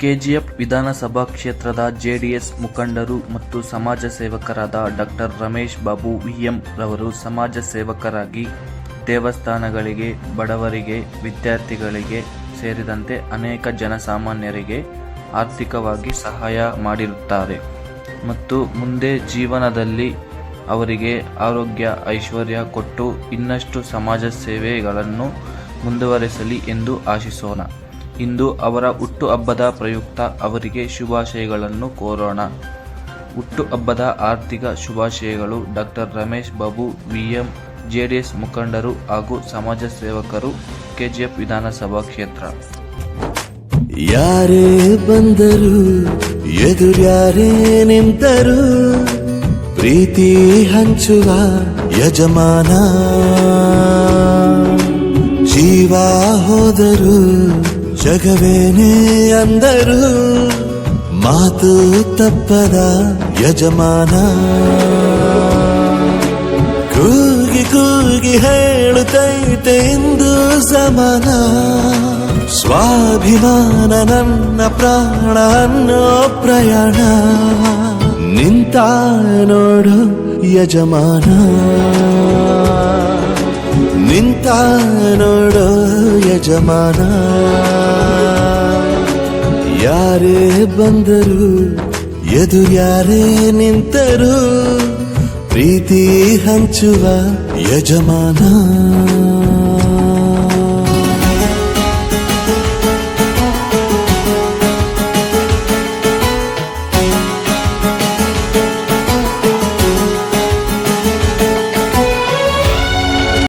KGF ವಿಧಾನಸಭಾ ಕ್ಷೇತ್ರದ JDS ಮುಖಂಡರು ಮತ್ತು ಸಮಾಜ ಸೇವಕರಾದ ಡಾಕ್ಟರ್ ರಮೇಶ್ ಬಾಬು ವಿಎಂ ರವರು ಸಮಾಜ ಸೇವಕರಾಗಿ ದೇವಸ್ಥಾನಗಳಿಗೆ, ಬಡವರಿಗೆ, ವಿದ್ಯಾರ್ಥಿಗಳಿಗೆ ಸೇರಿದಂತೆ ಅನೇಕ ಜನಸಾಮಾನ್ಯರಿಗೆ ಆರ್ಥಿಕವಾಗಿ ಸಹಾಯ ಮಾಡಿರುತ್ತಾರೆ. ಮತ್ತು ಮುಂದೆ ಜೀವನದಲ್ಲಿ ಅವರಿಗೆ ಆರೋಗ್ಯ, ಐಶ್ವರ್ಯ ಕೊಟ್ಟು ಇನ್ನಷ್ಟು ಸಮಾಜ ಸೇವೆಗಳನ್ನು ಮುಂದುವರೆಸಲಿ ಎಂದು ಆಶಿಸೋಣ. ಇಂದು ಅವರ ಹುಟ್ಟುಹಬ್ಬದ ಪ್ರಯುಕ್ತ ಅವರಿಗೆ ಶುಭಾಶಯಗಳನ್ನು ಕೋರೋಣ. ಹುಟ್ಟುಹಬ್ಬದ ಆರ್ಥಿಕ ಶುಭಾಶಯಗಳು doctor Ramesh Babu, VM JDS ಮುಖಂಡರು ಹಾಗೂ ಸಮಾಜ ಸೇವಕರು, ಕೆಜಿಎಫ್ ವಿಧಾನಸಭಾ ಕ್ಷೇತ್ರ. ಯಾರೇ ಬಂದರು, ಎದುರ್ಯಾರೇ ನಿಂತರು, ಪ್ರೀತಿ ಹಂಚುವ ಯಜಮಾನ. ಜೀವ ಹೋದರು ಜಗವೇನೇ ಅಂದರು, ಮಾತು ತಪ್ಪದ ಯಜಮಾನ. ಕೂಗಿ ಕೂಗಿ ಹೇಳುತ್ತೈತೆ ಇಂದು ಸಮಾನ. ಸ್ವಾಭಿಮಾನ ನನ್ನ ಪ್ರಾಣ ಅನ್ನೋ ಪ್ರಯಾಣ. ನಿಂತ ನೋಡು ಯಜಮಾನ. ನಿಂತ ನೋಡು ಯಜಮಾನ ಯಾರೇ ಬಂದರು ಎದುರು ಯಾರೇ ನಿಂತರು ಪ್ರೀತಿ ಹಂಚುವ ಯಜಮಾನ